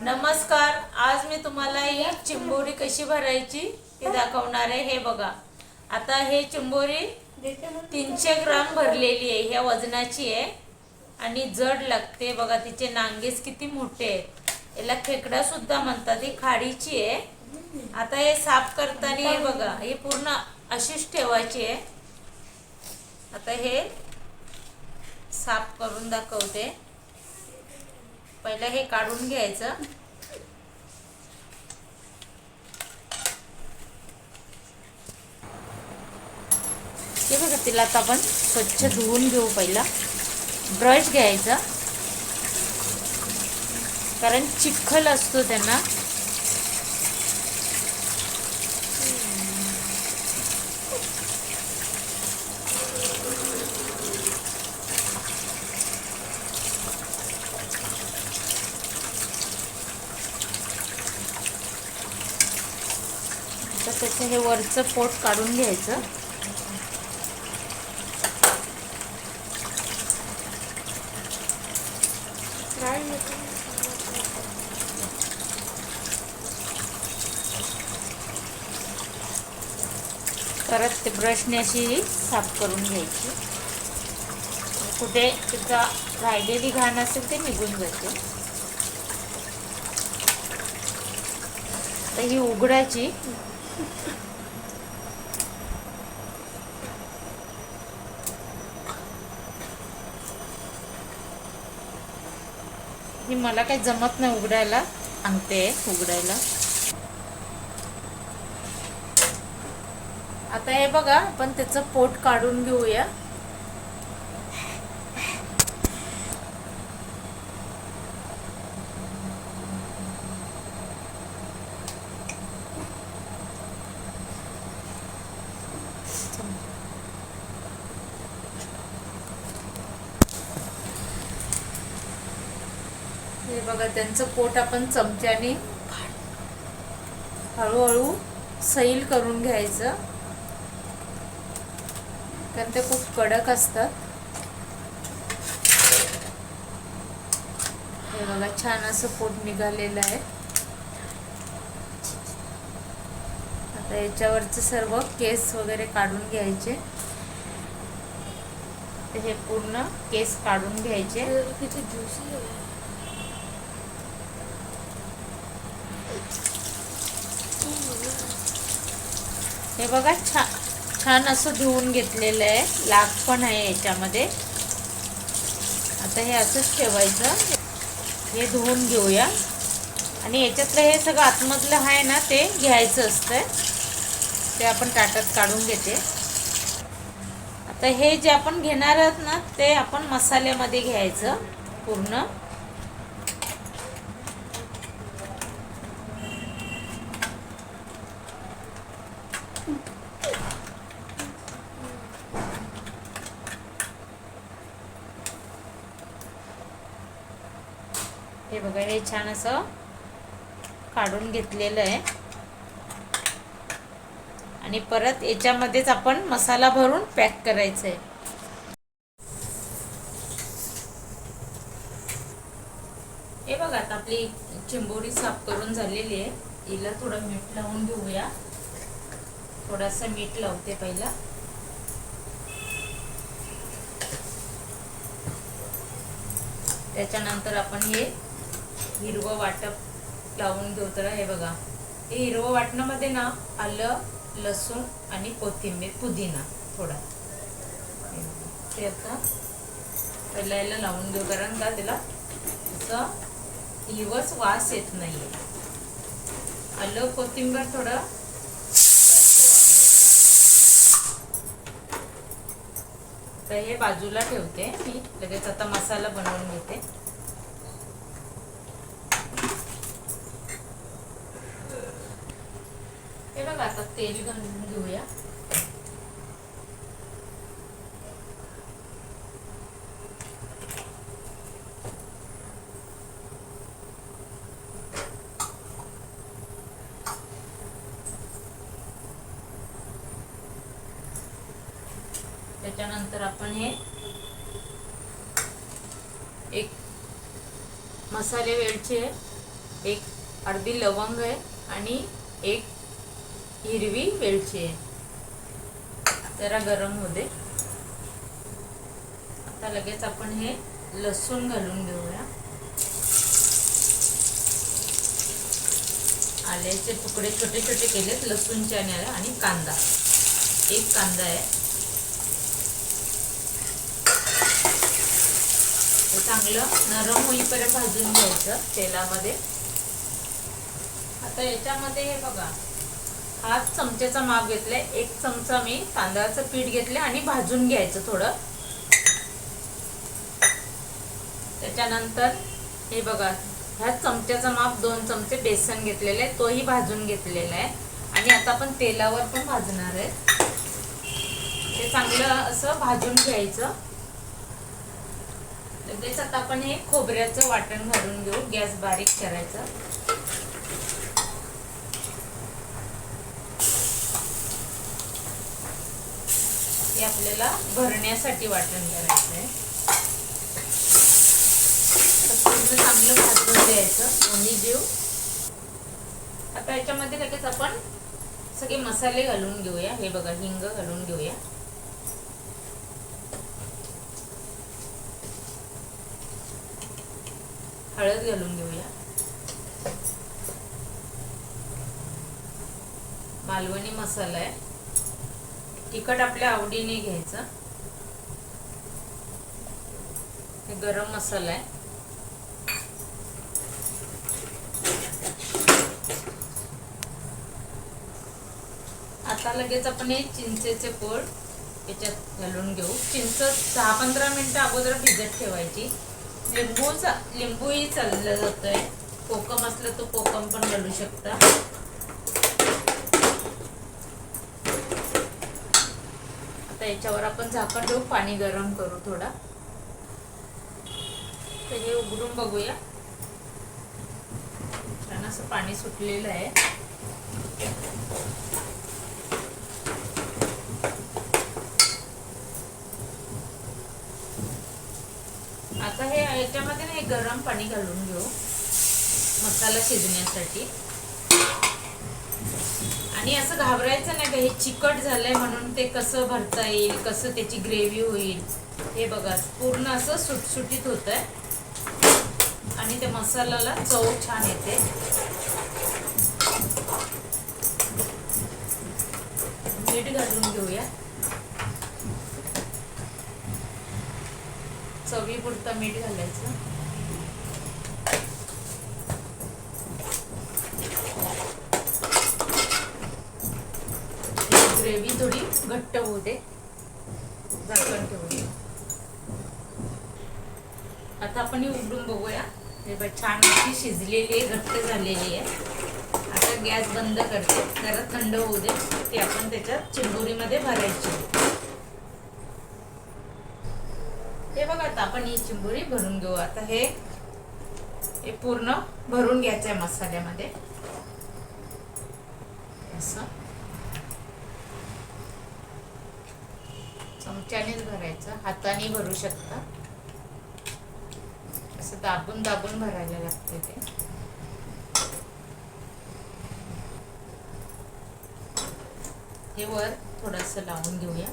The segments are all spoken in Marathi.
नमस्कार आज मी तुम्हाला ही चिंबोरी कशी भरायची ती दाखवणार आहे. हे बघा. आता हे चिंबोरी तीनशे ग्राम भरलेली आहे. ह्या वजनाची आहे. आणि जड लागते. बघा तिचे नांगेस किती मोठे आहेत. याला खेकडा सुद्धा म्हणतात. ही खाडीची आहे. आता हे साफ करताना हे बघा हे पूर्ण अशीच ठेवायची आहे. आता हे साफ करून दाखवते. पहिलं हे काढून घ्यायचं. हे बघा तिला आता आपण स्वच्छ धुवून घेऊ पहिला. ब्रश घ्यायचा. कारण चिखल असतो त्यांना. असं हे वरचं पोट काढून घ्यायचं. परत ते ब्रशने अशी साफ करून घ्यायची. कुठे तिचा राहिलेली घाण असेल ते निघून जाते. तर ही उघडायची. ही मला काही जमत नाही उघडायला. आणते उघडायला. आता हे बघा आपण त्याचं पोट काढून घेऊया हे बघा त्यांचं पोट आपण चमच्याने हळूहळू सैल करून घ्यायचं. कारण ते खूप कडक असतात. हे बघा छान असं पोट निघालेलं आहे. आता याच्यावरचे सर्व केस वगैरे काढून घ्यायचे. हे पूर्ण केस काढून घ्यायचे. किती ज्युसी हे बघा छा छान असं धुवून घेतलेलं आहे. लाग पण आहे याच्यामध्ये. आता हे असंच ठेवायचं. हे धुवून घेऊया. आणि याच्यातलं हे सगळं आतमधलं आहे ना ते घ्यायचं असतं ते आपण ताटात काढून घेते. आता हे जे आपण घेणार आहोत ना ते आपण मसाल्यामध्ये घ्यायचं पूर्ण. बघा हे छान असं काढून घेतलेलं आहे. आणि परत याच्यामध्येच आपण मसाला भरून पॅक करायचं आहे. हे बघा आता आपली चिंबोरी साफ करून झालेली आहे. हिला थोडं मीठ लावून घेऊया. थोडासा मीठ लावते पहिला. त्याच्यानंतर आपण हे हिरवं वाटप लावून घेऊ तर हे बघा. हे हिरवं वाटणामध्ये ना आलं लसूण आणि कोथिंबीर पुदिना थोडा. ते आता पहिला याला लावून देऊ कारण का त्याला त्याचा हिवच वास येत नाहीये. आलं कोथिंबीर थोडं तर हे बाजूला ठेवते मी. लगेच आता मसाला बनवून घेते हे बघा आता तेल घालून घेऊया. त्याच्यानंतर आपण हे एक मसाले वेळचे एक अर्धी लवंग आहे आणि एक हिरवी वेलची आहे. जरा गरम होते आता लगेच आपण हे लसूण घालून घेऊया. आल्याचे तुकडे छोटे छोटे केलेत लसूणच्या आणि आणि कांदा. एक कांदा आहे. चांगलं नरम होईपर्यंत भाजून घ्यायचं तेलामध्ये. आता याच्यामध्ये हे बघा. हाच चमच्याचा माप घेतलाय. एक चमचा मी तांदळाचं पीठ घेतलं आणि भाजून घ्यायचं थोडं. त्याच्यानंतर हे बघा ह्या चमच्याचा माप दोन चमचे बेसन घेतलेले तोही भाजून घेतलेला आहे. आणि आता आपण तेलावर पण भाजणार आहे. ते चांगलं असं भाजून घ्यायचं. लगेच आता आपण हे खोबऱ्याचं वाटण घालून घेऊ गॅस बारीक करायचा. हे आपल्याला भरण्यासाठी वाटण करायचं आहे पूर्ण चांगलं भाजून द्यायचं दोन्ही जीव. आता याच्यामध्ये लगेच आपण सगळे मसाले घालून घेऊया. हे बघा हिंग घालून घेऊया. हळद घालून घेऊया. मालवणी मसाला आहे. तिखट आपल्या आवडीने घ्यायचं. हे गरम मसाला आहे. आता लगेच आपण हे चिंचेचे पोळ याच्यात घालून घेऊ. चिंच दहा पंधरा मिनिटं अगोदर भिजत ठेवायची. लिंबूचा लिंबूही चाललं जातंय. कोकम असलं तर कोकम पण घालू शकता. आता याच्यावर आपण झाकण ठेवू पाणी गरम करू थोडा. तर हे उघडून बघूया. छान असं पाणी सुटलेलं आहे. आता हे याच्यामध्ये ना हे गरम पाणी घालून घेऊ. मसाला शिजण्यासाठी. आणि असं घाबरायचं नाही का हे चिकट झालंय म्हणून ते कसं भरता येईल कसं त्याची ग्रेव्ही होईल हे बघा पूर्ण असं सुटसुटीत होत आहे आणि त्या मसाल्याला चव छान येते. मीठ घालून घेऊया. चवीपुरतं मीठ घालायचं. ग्रेव्ही थोडी घट्ट होऊ दे झाकण दे आता आपण ही उघडून बघूया. हे बघ छान अशी शिजलेली आहे घट्ट झालेली आहे. आता गॅस बंद करते. जरा थंड होऊ दे. ती आपण त्याच्यात चिंबोरीमध्ये भरायची. हे बघा आता आपण ही चिंबोरी भरून घेऊ. आता हे हे पूर्ण भरून घ्यायचं आहे मसाल्यामध्ये. असं. चमच्यानेच भरायचं हाताने भरू शकता. असं दाबून दाबून भरायला लागते ते. हे वर थोडस लावून घेऊया.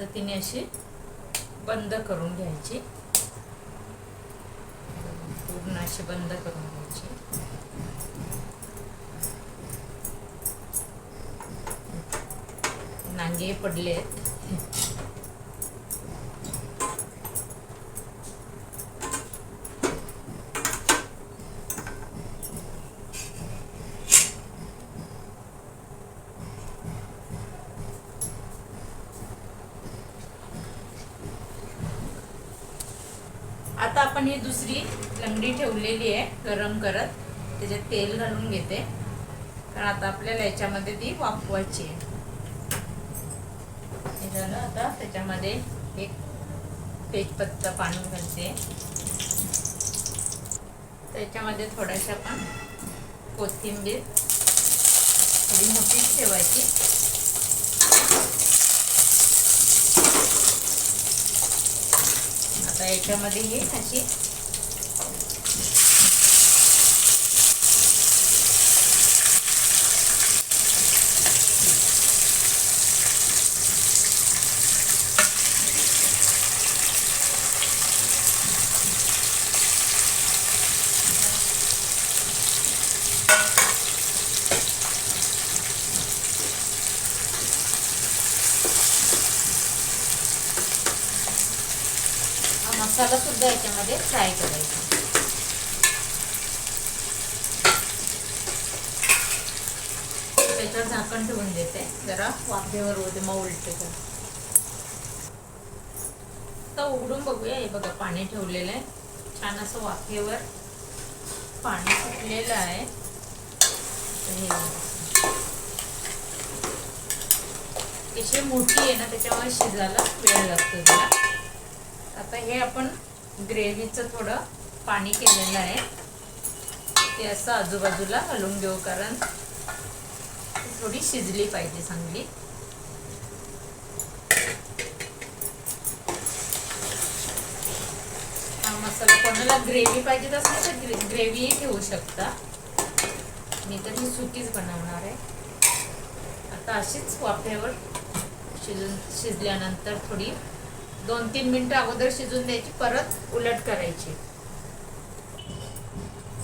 पद्धतीने अशी बंद करून घ्यायची. पूर्ण अशी बंद करून घ्यायची. नांगे पडले आता आपण ही दुसरी लंगडी ठेवलेली आहे गरम करत. त्याच्यात तेल घालून घेते. कारण आता आपल्याला याच्यामध्ये ती वापवायची आहे. झालं आता त्याच्यामध्ये एक तेजपत्ता पाणी घालते. त्याच्यामध्ये थोड्याशा पण कोथिंबीर. थोडी मोठीच ठेवायची. आता याच्यामध्ये हे अशी हा मसाला सुद्धा याच्यामध्ये फ्राय करायचा. त्याच्यावर झाकण ठेवून देते. जरा वाफेवर होते मग उलटे तर उघडून बघूया. हे बघा पाणी ठेवलेलं आहे. छान असं वाफेवर पाणी सुटलेलं आहे. हे मोठी आहे ना त्याच्यामुळे शिजायला वेळ लागतो त्याला आता हे आपण ग्रेव्हीचं थोडं पाणी केलेलं आहे. ते असं आजूबाजूला घालून घेऊ कारण थोडी शिजली पाहिजे चांगली. हा मसाला कोणाला ग्रेव्ही पाहिजे असेल तर ग्रे ग्रेव्हीही ठेवू शकता. मी तर ही सुकीच बनवणार आहे. आता अशीच वाफ्यावर शिजून शिजल्यानंतर थोडी दोन तीन मिनिटं अगोदर शिजून द्यायची परत उलट करायची.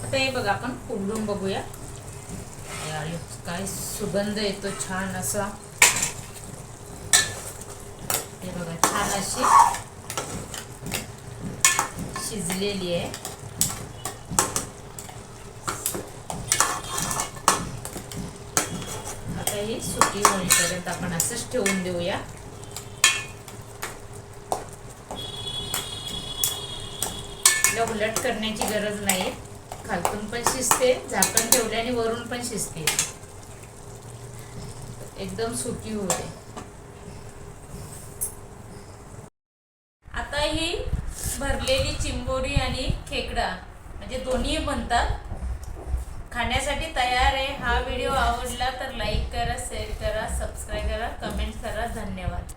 आता हे बघा आपण उघडून बघूया. काय सुगंध येतो छान असा. हे बघा छान अशी शिजलेली आहे. आता ही सुकी होईपर्यंत आपण असंच ठेवून देऊया. तिला उलट करण्याची गरज नाही. खालतून पण शिजते झाकण ठेवल्याने वरून पण शिजते. एकदम सुकी होते. आता ही भरलेली चिंबोरी आणि खेकडा म्हणजे दोन्ही बनतात. खाण्यासाठी तयार आहे. हा व्हिडिओ आवडला तर लाईक करा शेअर करा सबस्क्राईब करा कमेंट करा. धन्यवाद.